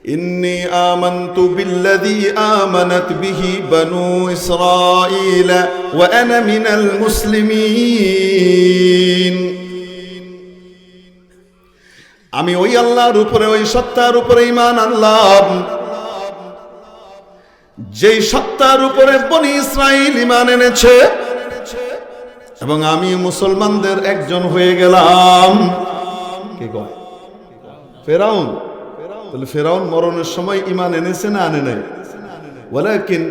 إني آمنت بالذي آمنت به بنو إسرائيل وأنا من المسلمين আমি ওই আল্লাহর উপরে ওই সত্তার উপরে ইমান আনলাম যেই সত্তার উপরে বনি ইসরাইল ইমান এনেছে এবং আমি মুসলমানদের একজন হয়ে গেলাম কে কয় ফেরাউন তাহলে ফেরাউন মরণের সময় ইমান এনেছে না আনে নাই? ওয়ালাকিন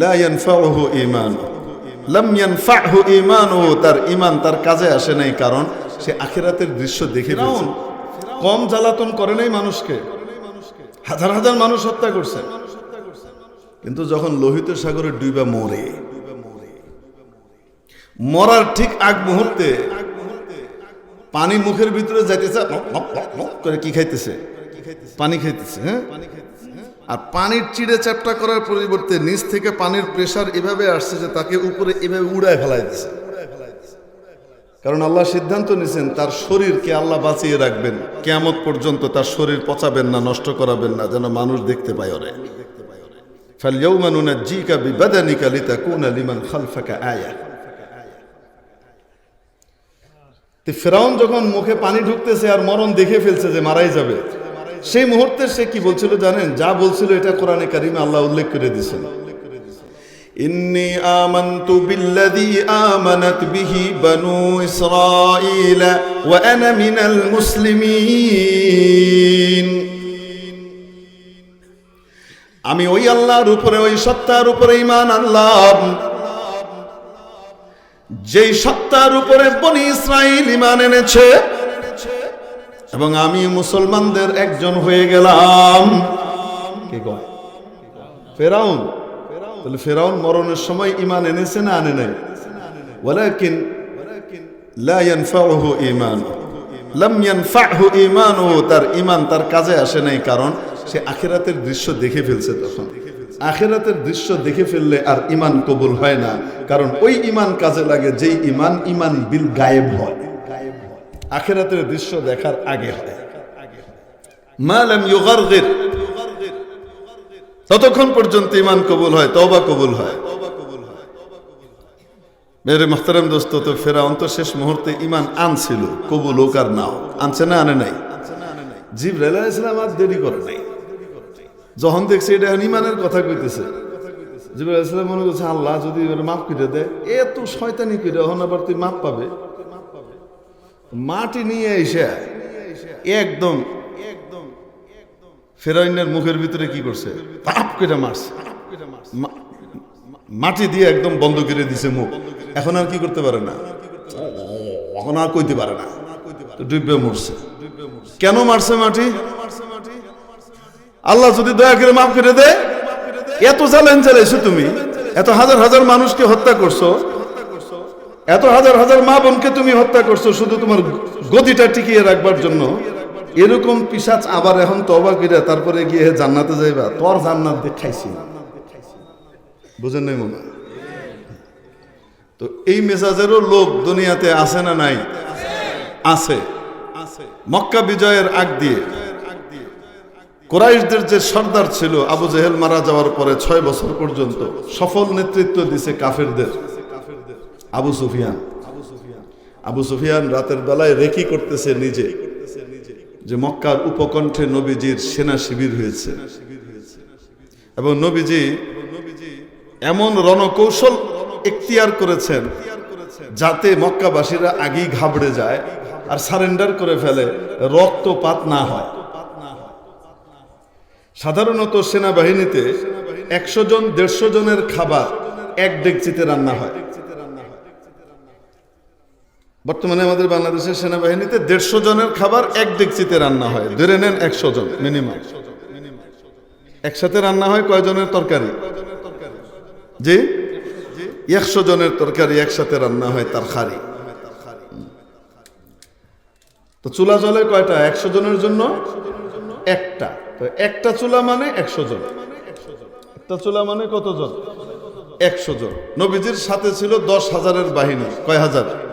লা ইয়ানফাউহু ঈমানু। লাম ইয়ানফাহু ঈমানুহু তার ঈমান তার কাজে আসে নাই কারণ সে আখিরাতের দৃশ্য দেখে ফেলছে। কম জ্বালাতন করে নাই মানুষকে। হাজার হাজার মানুষ হত্যা করছে। কিন্তু যখন লোহিত সাগরে ডুইবা মরে মরার ঠিক আগ মুহূর্তে পানি মুখের ভিতরে যাইতেছে করে কি খাইতেছে? পানি খাইতেছে হ্যাঁ? আর পানির চিড়ে চ্যাপটা করার পরিবর্তে নিচ থেকে পানির প্রেশার এভাবে আসছে যে তাকে উপরে এভাবে উড়ায় ফেলাইতেছে কারণ আল্লাহ সিদ্ধান্ত নিয়েছেন তার শরীরকে আল্লাহ বাঁচিয়ে রাখবেন। কেয়ামত পর্যন্ত তার শরীর পচাবেন না নষ্ট করাবেন না যেন মানুষ দেখতে পায় ওরে। ফেরাউন যখন মুখে পানি ঢুকতেছে আর মরণ দেখে ফেলছে যে মারাই যাবে সেই মুহূর্তে সে কি বলছিল জানেন যা বলছিল এটা কোরআনে কারিমে আল্লাহ উল্লেখ করে দিয়েছেন إني آمنت بالذي آمنت به بنو إسرائيل وأنا من المسلمين আমি ওই আল্লাহর উপরে ওই সত্তার উপরে ইমান আনলাম যেই সত্তার উপরে বনি ইসরাইল ইমান এনেছে এবং আমি মুসলমানদের একজন হয়ে গেলাম। কে কয়? ফেরাউন। তাহলে ফেরাউন মরণের সময় ইমান এনেছে না আনে নাই? ওয়ালাকিন লা ইয়ানফাউহু ঈমানু লাম ইয়ানফাহু ঈমানুহু। তার ঈমান তার কাজে আসে নাই কারণ সে আখিরাতের দৃশ্য দেখে ফেলছে তখন। আখিরাতের দৃশ্য দেখে ফেললে আর ইমান কবুল হয় না। কারণ ওই ইমান কাজে লাগে যেই ইমান ইমান বিল গায়েব হয়। আখিরাতের দৃশ্য দেখার আগে হয় ততক্ষণ পর্যন্ত ইমান কবুল হয়, তওবা কবুল হয়। মেরে মোহতারাম দোস্ত, তো ফেরাউন তো শেষ মুহূর্তে ইমান আনছিল, কবুল হোক আর নাও আনছে না, আনে নাই। জিব্রাইল ইসলাম আর দেরি করে নাই। যখন দেখছে এটা ইমানের কথা কইতেছে, জিব্রাইল ইসলাম মনে করছে, আল্লাহ যদি মাফ করে দেয়, এত শয়তানি করে এখন আবার তুই মাপ পাবে? মাটি নিয়ে এসে একদম একদম ফেরাইনের মুখের ভিতরে কি করছে? তাপ করে মারছে। মাটি দিয়ে একদম বন্ধ করে দিছে মুখ। এখন আর কি করতে পারে না? এখন আর কইতে পারে না। তো ডুববে মরছে। কেন মারছে মাটি? আল্লাহ যদি দয়া করে মাফ করে দে এত চ্যালেঞ্জ চালাইছো তুমি, এত হাজার হাজার মানুষকে হত্যা করছ এত হাজার হাজার মা বোনকে তুমি হত্যা করছ, শুধু তোমার গদিটা টিকিয়ে রাখবার জন্য। এরকম পিসাচ আবার এখন তবা করে তারপরে গিয়ে জান্নাতে যাইবা তোর জান্নাত দেখাইছি বুঝেন নাই মনে? তো এই মেজাজেরও লোক দুনিয়াতে আছে না নাই? আছে। মক্কা বিজয়ের আগ দিয়ে। কোরাইশদের যে সর্দার ছিল, আবু জেহেল মারা যাওয়ার পরে ছয় বছর পর্যন্ত সফল নেতৃত্ব দিছে কাফেরদের। আবু সুফিয়ান। আবু সুফিয়ান রাতের বেলায় রেকি করতেছে নিজে, যে মক্কার উপকণ্ঠে নবীজির সেনা শিবির হয়েছে। এবং নবীজি এমন রণকৌশল এখতিয়ার করেছেন যাতে মক্কাবাসীরা আগেই ঘাবড়ে যায় আর সারেন্ডার করে ফেলে, রক্তপাত না হয়। সাধারণত সেনাবাহিনীতে একশো জন, দেড়শো জনের খাবার এক ডেকচিতে রান্না হয়। বর্তমানে আমাদের বাংলাদেশের সেনাবাহিনীতে দেড়শো জনের খাবার এক ডেকচিতে রান্না হয়। ধরে নেন একশো জন, মিনিমাম। একসাথে রান্না হয় কয়জনের তরকারি? জি? একশো জনের তরকারি একসাথে রান্না হয় তার খারি। তো চুলা জলে কয়টা? একশো জনের জন্য একটা। তো একটা চুলা মানে একশো জন। একটা চুলা মানে কত কতজন? একশো জন। নবীজির সাথে ছিল দশ হাজারের বাহিনী। কয় হাজার?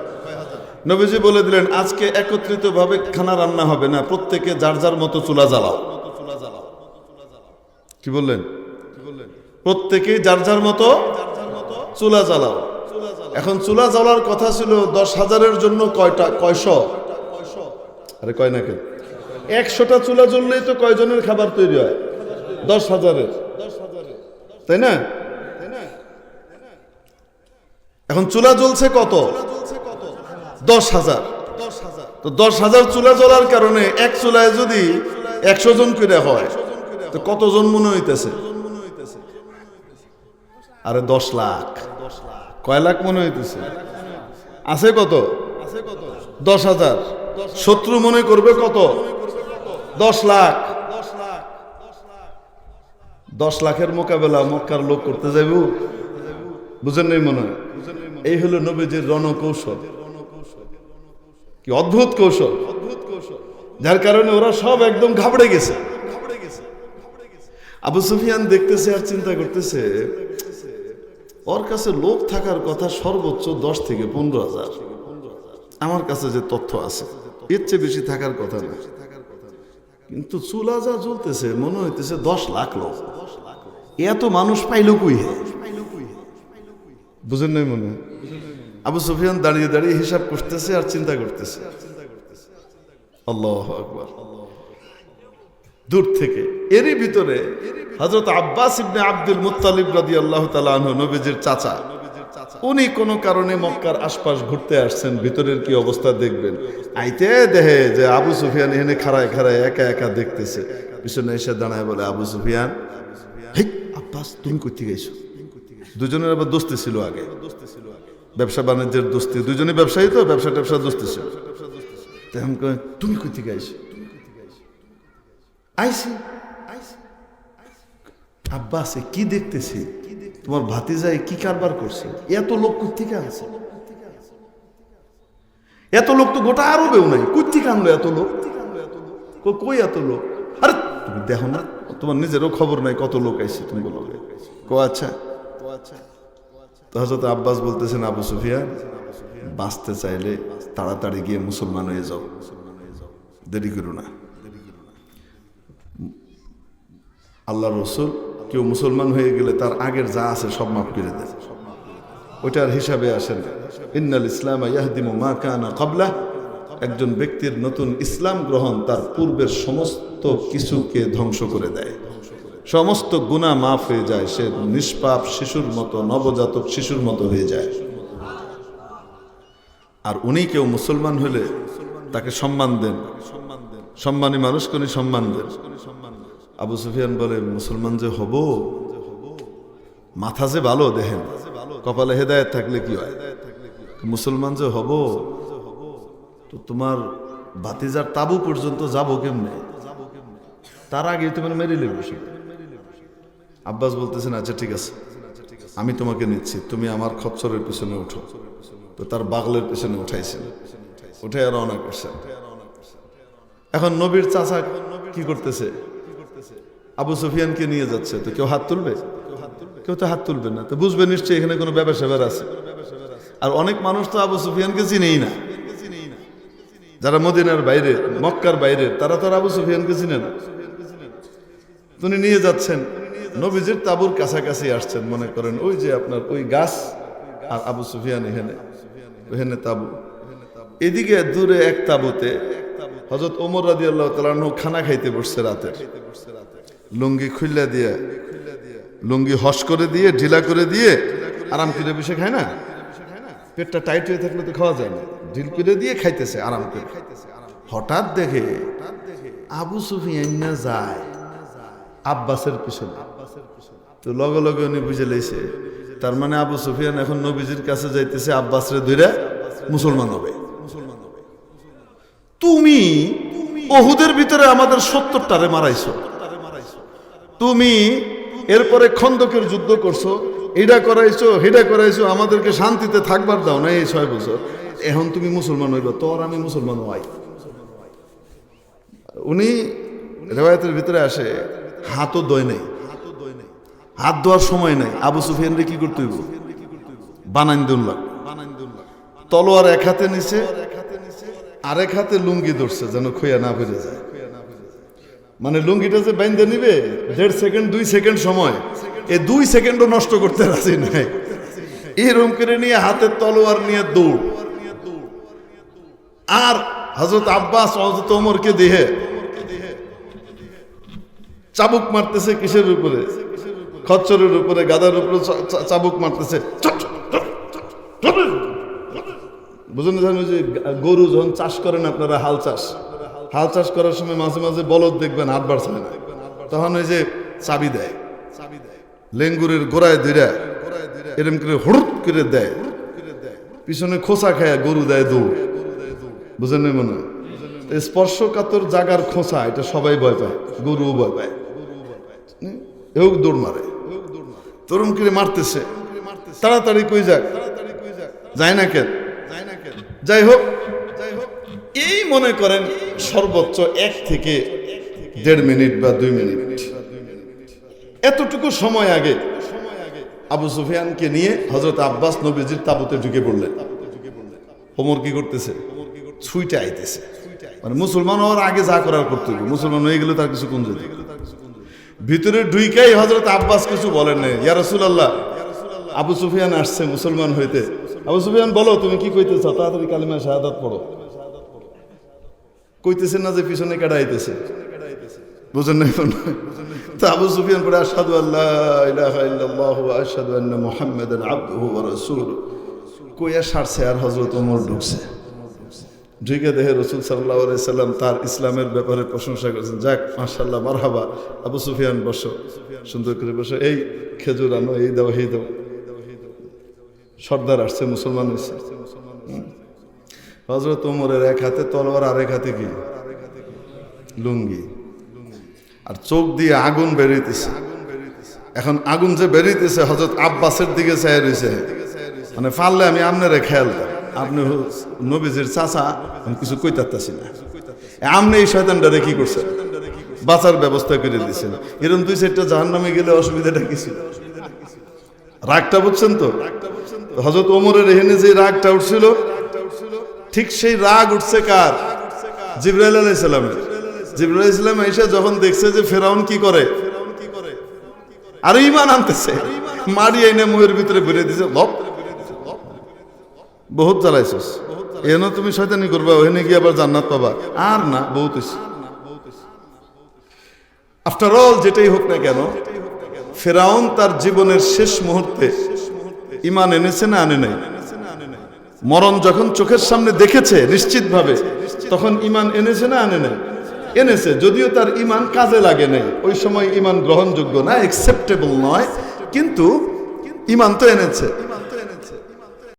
নবীজি বলে দিলেন, আজকে একত্রিত ভাবে খানা রান্না হবে না, প্রত্যেকে যার যার মতো চুলা জ্বালাও। কি বললেন? প্রত্যেকেই যার যার মতো চুলা জ্বালাও। এখন চুলা জ্বালার কথা ছিল দশ হাজারের জন্য কয়টা? কয়শ? আরে কয় না কেন? একশোটা চুলা জ্বললেই তো কয়জনের খাবার তৈরি হয়? দশ হাজারের। তাই না? এখন চুলা জ্বলছে কত? দশ হাজার। তো দশ হাজার চুলা জ্বলার কারণে এক চুলায় যদি একশো জন করে হয়, তো কতজন মনে হইতেছে? আরে দশ লাখ। কয় লাখ মনে হইতেছে? আছে কত? দশ হাজার। শত্রু মনে করবে কত? দশ লাখ। দশ লাখের মোকাবেলা মক্কার লোক করতে যাইব? বুঝেন নাই মনে হয়? এই হলো নবীজির রণকৌশল। কি অদ্ভুত কৌশল। অদ্ভুত কৌশল যার কারণে ওরা সব একদম ঘাবড়ে গেছে। আবু সুফিয়ান দেখতেছে আর চিন্তা করতেছে, ওর কাছে লোক থাকার কথা সর্বোচ্চ দশ থেকে পনেরো হাজার। আমার কাছে যে তথ্য আছে, এর চেয়ে বেশি থাকার কথা না। কিন্তু চুলা যা জ্বলতেছে, মনে হইতেছে দশ লাখ লোক। এত মানুষ পাইল কুই বুঝেন নাই মনে হয়? আবু সুফিয়ান দাঁড়িয়ে দাঁড়িয়ে হিসাব করতেছে আর চিন্তা করতেছে। আল্লাহ আকবার। দূর থেকে। এরই ভিতরে হজরত আব্বাস ইবনে আব্দুল মুত্তালিব রাদি আল্লাহ তালাহ নবীজির চাচা। উনি কোনো কারণে মক্কার আশপাশ ঘুরতে আসছেন, ভিতরের কি অবস্থা দেখবেন? আইতে দেহে যে আবু সুফিয়ান এখানে খাড়ায় খাড়ায় একা একা দেখতেছে। পিছনে এসে দাঁড়ায় বলে, আবু সুফিয়ান আব্বাস, তুমি করতে গেছো দুজনের আবার দোস্তি ছিল আগে। ব্যবসা বাণিজ্যের দোস্তি দুজনে ব্যবসায়ী তো, ব্যবসা ট্যাবসা দোস্তি ছিল তখন তুমি কই থেকে আইসো আইসি আব্বাসে কি দেখতেছি? তোমার ভাতিজায় কি কারবার করছে? এত লোক কোথেকে আছে এত লোক তো গোটা আরবেও নাই, কোথেকে আনলো এত লোক? কো- কই এত লোক? আরে, তুমি দেখো না, তোমার নিজেরও খবর নাই কত লোক আইছে, তুমি বলো। কো আচ্ছা। তো হজরত আব্বাস বলতেছেন, আবু সুফিয়ান, বাঁচতে চাইলে তাড়াতাড়ি গিয়ে মুসলমান হয়ে যাও। দেরি করো না। আল্লাহ রসুল কেউ মুসলমান হয়ে গেলে তার আগের যা আছে সব মাফ করে দেন। ওইটার হিসাবে আসেন, ইন্নাল ইসলাম ইয়াহদিমু মা কানা কাবলা একজন ব্যক্তির নতুন ইসলাম গ্রহণ তার পূর্বের সমস্ত কিছুকে ধ্বংস করে দেয়। সমস্ত গুণা মাফ হয়ে যায়। সে নিষ্পাপ শিশুর মতো, নবজাতক শিশুর মতো হয়ে যায়। আর উনি কেউ মুসলমান হলে তাকে সম্মান দেন। সম্মানী মানুষ উনি সম্মান দেন। আবু সুফিয়ান বলে, মুসলমান যে হব, মাথা যে ভালো দেখেন, কপালে হেদায়ত থাকলে কি হয়? মুসলমান যে হব, তো তোমার বাতিজার তাবু পর্যন্ত যাব কেমনে? তার আগে তোমার মেরে লেবে আব্বাস বলতেছেন আচ্ছা ঠিক আছে। আমি তোমাকে নিচ্ছি। তুমি আমার খচ্চরের পিছনে উঠো। তো তার বাগলের পিছনে উঠাইছেন উঠে রওনা করছেন এখন নবীর চাচা কি করতেছে? আবু সুফিয়ানকে নিয়ে যাচ্ছে। তো কেউ হাত তুলবে? কেউ তো হাত তুলবে না। তো বুঝবে নিশ্চয়ই এখানে কোনো ব্যাপার স্যাপার আছে। আর অনেক মানুষ তো আবু সুফিয়ানকে চিনেই না। যারা মদিনার বাইরে, মক্কার বাইরে, তারা তো আর আবু সুফিয়ানকে চিনে না। তিনি নিয়ে যাচ্ছেন। নবীজির তাবুর কাছাকাছি আসছেন, মনে করেন, ওই যে আপনার ওই গাছ আর আবু সুফিয়ান এখানে ওখানে তাবু। এদিকে দূরে এক তাবুতে হজরত ওমর রাজি আল্লাহ তালাহ খানা খাইতে বসছে রাতের। লুঙ্গি খুললা দিয়ে, লুঙ্গি হস করে দিয়ে, ঢিলা করে দিয়ে, আরাম করে বসে খায় না? পেটটা টাইট হয়ে থাকলে তো খাওয়া যায় না। ঢিল করে দিয়ে খাইতেছে আরাম করে। হঠাৎ দেখে আবু সুফিয়ান যায় আব্বাসের পিছনে। তো লগে লগে উনি বুঝে লেছে তার মানে আবু সুফিয়ান এখন নবীজির কাছে যাইতেছে, আব্বাসরে ধরে মুসলমান হবে। তুমি ওহুদের ভিতরে আমাদের সত্তরটারে মারাইছো। তুমি এরপরে খন্দকের যুদ্ধ করছ এটা করাইছো হেটা করাইছো, আমাদেরকে শান্তিতে থাকবার দাও না এই ছয় বছর। এখন তুমি মুসলমান হইবা, তোর আমি মুসলমান হই উনি রেওয়ায়তের ভিতরে আসে, হাতও দয় নেই। হাত ধোয়ার সময় নাই। আবু সুফিয়ান কি করতে হইব? বানাইন দুল্লাহ তলোয়ার এক হাতে নিছে, আরেক হাতে লুঙ্গি ধরছে যেন খইয়া না ফিরে যায়। মানে লুঙ্গিটা যে বাইন্দে নিবে, দেড় সেকেন্ড, দুই সেকেন্ড সময়। এ দুই সেকেন্ডও নষ্ট করতে রাজি নাই। এরকম করে নিয়ে হাতের তলোয়ার নিয়ে দৌড়। আর হজরত আব্বাস হজরত ওমরকে দেহে চাবুক মারতেছে কিসের উপরে? খচ্চরের উপরে, গাদার উপরে চাবুক মারতেছে। জানো যে গরু যখন চাষ করেন আপনারা হাল চাষ হাল চাষ করার সময় মাঝে মাঝে বলদ দেখবেন হাত বাড়ছে না। তখন ওই যে চাবি দেয় চাবি দেয় লেঙ্গুরের গোড়ায় ধীরা এরম করে হুড় করে দেয়। পিছনে খোসা খায় গরু দেয় দৌড়। বুঝেন মনে স্পর্শকাতর জাগার খোসা, এটা সবাই ভয় পায়, গরুও ভয় পায়। এও দৌড় মারে। তরুণ করে মারতেছে। তাড়াতাড়ি কই যাক যায় না কেন? যাই হোক, এই মনে করেন সর্বোচ্চ এক থেকে দেড় মিনিট বা দুই মিনিট। এতটুকু সময় আগে আবু সুফিয়ানকে নিয়ে হজরত আব্বাস নবীজির তাবুতে ঢুকে পড়লেন। ওমর কি করতেছে? ছুইটা আইতেছে। মানে মুসলমান হওয়ার আগে যা করার করতে মুসলমান হয়ে গেলে তার কিছু কোন যেত ভিতরে ঢুইকাই হজরত আব্বাস কিছু বলেন নাই। ইয়া রাসূলুল্লাহ, আবু সুফিয়ান আসছে মুসলমান হইতে। আবু সুফিয়ান, বলো, তুমি কি কইতেছ? তাড়াতাড়ি কালিমা শাহাদাত পড়ো। কইতেছেন না যে পিছনে কেডা আইতেছে। বুঝেন নাই তো আবু সুফিয়ান পরে আশহাদু আল্লাহ ইলাহা ইল্লাল্লাহু আশহাদু আন্না মুহাম্মাদান আবদুহু ওয়া রাসূলুহু। কইয়া সারছে আর হযরত ওমর ঢুকছে। ঢুকে দেখে রসুল সাল্লাহ সাল্লাম তার ইসলামের ব্যাপারে প্রশংসা করেছেন। যাক মাশাল্লাহ মারহাবা। আবু সুফিয়ান বসো, সুন্দর করে বসো। এই খেজুর আনো, এই দাও, এই সর্দার আসছে, মুসলমান হয়েছে হজরত ওমরের এক হাতে তলোয়ার, আরেক হাতে কি? লুঙ্গি। আর চোখ দিয়ে আগুন বেরিয়েছে এখন আগুন যে বেরিয়েছে হজরত আব্বাসের দিকে চাই রয়েছে মানে পারলে আমি আপনারে খেয়াল আপনি নবীজির চাচা, আমি কিছু কইতারতাছি না। আপনি এই শয়তানটারে কি করছেন বাঁচার ব্যবস্থা করে দিয়েছেন। এরকম দুই চারটা জাহান নামে গেলে অসুবিধাটা কি ছিল? রাগটা বুঝছেন তো? হজরত ওমরের এখানে যে রাগটা উঠছিল, ঠিক সেই রাগ উঠছে কার? জিব্রাইল আলাইহিস সালামের। জিব্রাইল আলাইহিস সালাম এসে যখন দেখছে যে ফেরাউন কি করে, আর ইমান আনতেছে। মারি আইনে মুহের ভিতরে ভরে দিছে, লপ। বহুত জ্বালাইছিস। এনে তুমি শয়তানি করবা ওখানে গিয়ে আবার জান্নাত পাবা। আর না, বহুত আফটার অল যেটাই হোক না কেন, ফেরাউন তার জীবনের শেষ মুহূর্তে ইমান এনেছে না আনে নাই? মরণ যখন চোখের সামনে দেখেছে, নিশ্চিতভাবে, তখন ইমান এনেছে না আনে নাই? এনেছে, যদিও তার ইমান কাজে লাগে নাই। ওই সময় ইমান গ্রহণযোগ্য না একসেপ্টেবল নয়, কিন্তু ইমান তো এনেছে।